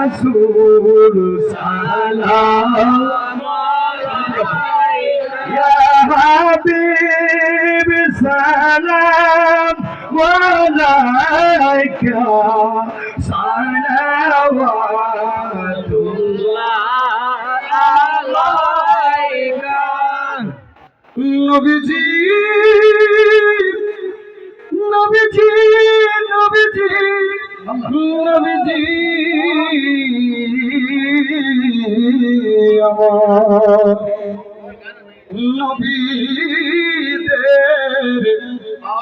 رسول سلام يا حبيب سلام عليك صلوات الله عليك نبيجي نبيجي নবীদের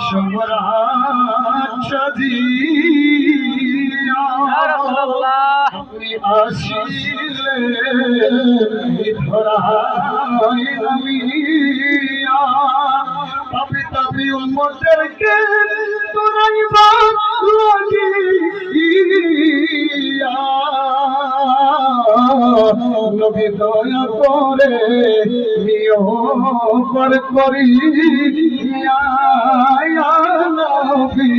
সম্রাট সাজিয়া আপনি আসিলে ধরাই নামিয়া পাপি তাপি উম্মতদেরকে তোরাইবা লাগিয়া নবী দয়া করে নিয় পর করি নবী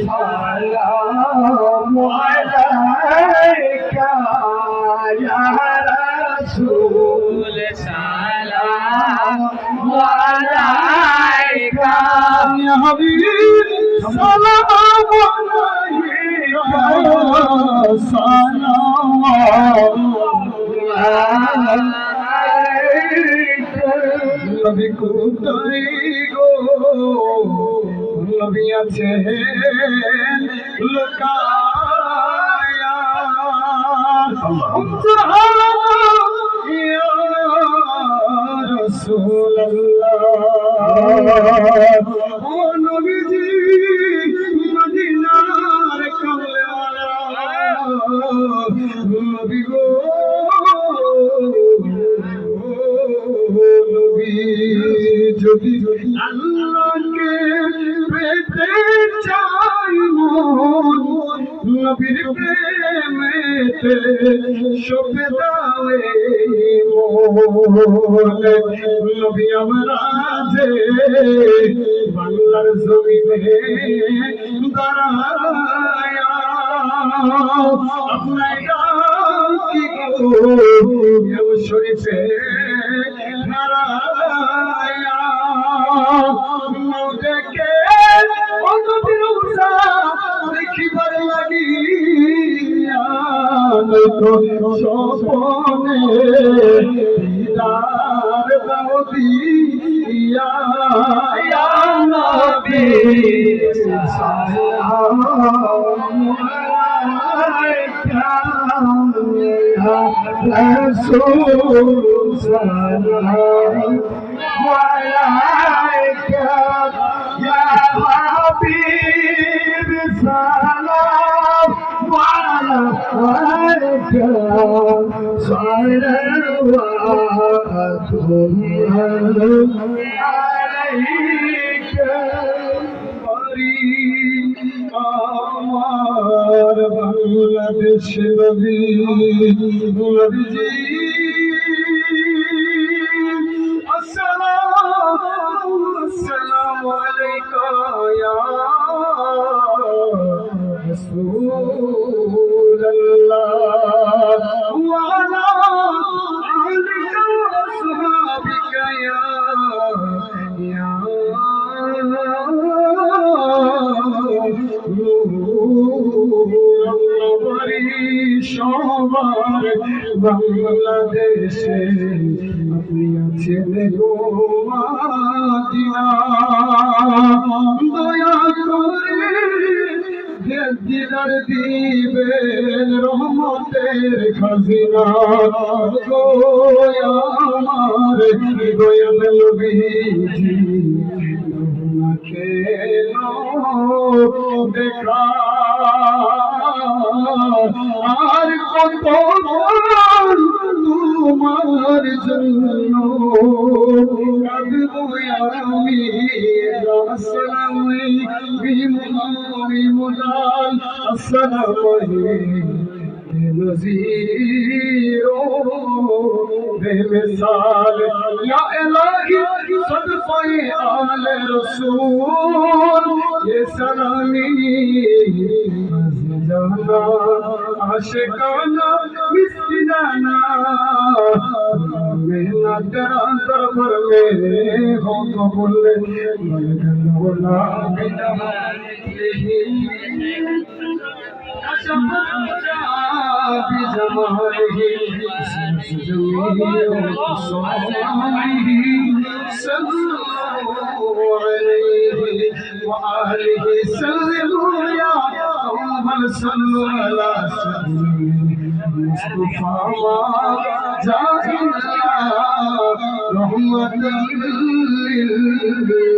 সালাম আলাইকা ইয়া রাসূল সালাম আলাইকা। ইয়া হাবিব সালাম নবী কোথায় গো নবী আছে লোকায়া যদি আল্লাহকে পেতে চাই মন, নবীর প্রেমেতে সপে দাওয়ে মন। নবী আমরা বাংলার জমিনে দাঁড়ায়া, আপনার কি গো? শরীফে সপনে দিদার দিয়া নবী সালাম রসুল সালাম। আমার বাংলাদেশ নবী নবীজি আসসালামু আসসালামু আলাইকা ইয়া রাসূলুল্লাহ বাংলাদেশে আপনি আছেন গো মাদিনা। দয়া দিদার রহমতের খাজিনা। আমার দয়াল কেন দেখা। আর কত रसी मुला सर ज़ी रोल साल सदाल रसो আশকানা মিষ্টি জানা মেলা তেরা দরবার মেরে হো কবুলে বলা বিনা صلى الله عليه وآله سلموا يا قوما صلوا على مصطفى ما جاء إلا رحمة للعالمين